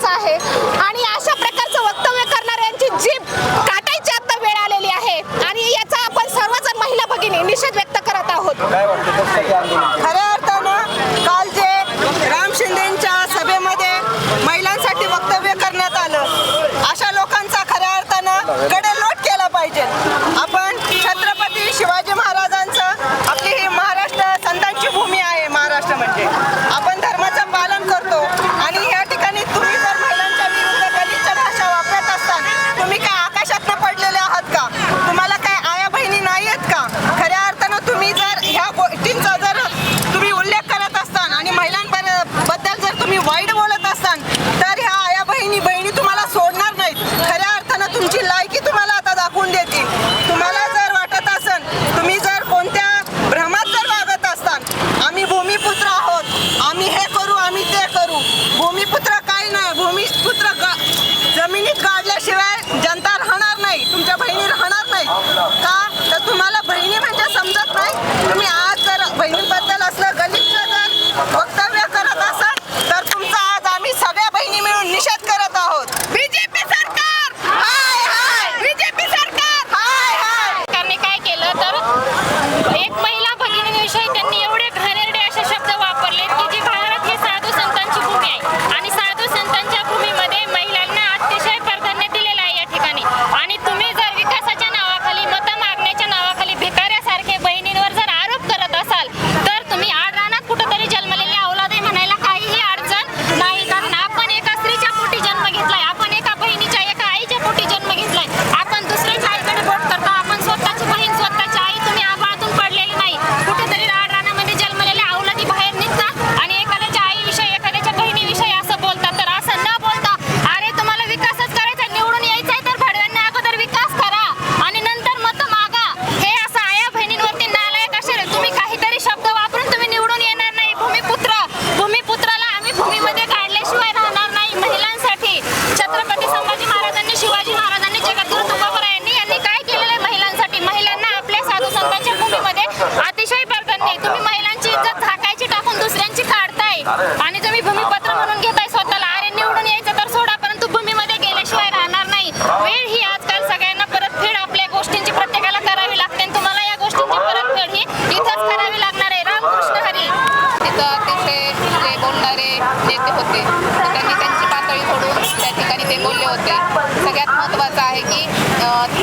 गरजेचं आहे. आणि अशा प्रकारचं वक्तव्य करणाऱ्यांची जीभ काटायची आता वेळ आलेली आहे. आणि याचा आपण सर्वजण महिला भगिनी निषेध व्यक्त करत आहोत. आलेले होते. त्यांनी त्यांची पातळी फोडून त्या ठिकाणी ते बोलले होते. सगळ्यात महत्त्वाचं आहे की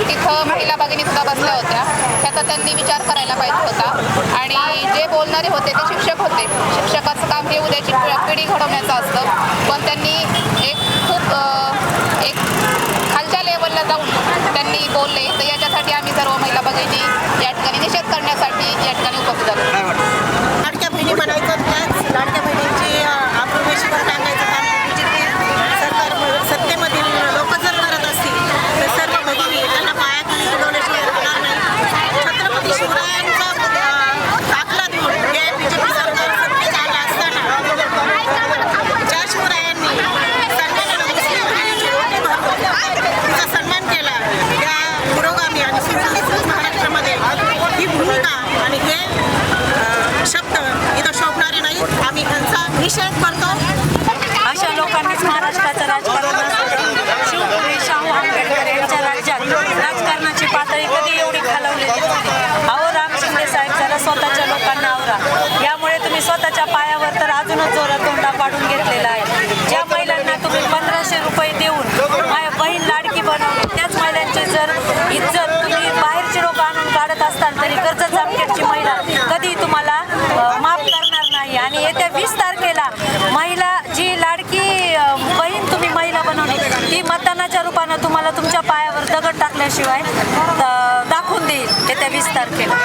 तिथं महिला भगिनी सुद्धा बसल्या होत्या. त्याचा त्यांनी विचार करायला पाहिजे होता. आणि जे बोलणारे होते ते शिक्षक होते. शिक्षकाचं काम हे उद्याची पिढी घडवण्याचं असतं. पण त्यांनी एक खूप एक खालच्या लेवलला जाऊन त्यांनी बोलले. तर याच्यासाठी आम्ही सर्व महिला भगिनी या ठिकाणी निषेध करण्यासाठी या ठिकाणी येत्या वीस तारखेला महिला जी लाडकी बहीण तुम्ही महिला बनवली ती मतदानाच्या रूपानं तुम्हाला तुमच्या पायावर दगड टाकल्याशिवाय दाखवून देईल येत्या वीस तारखेला.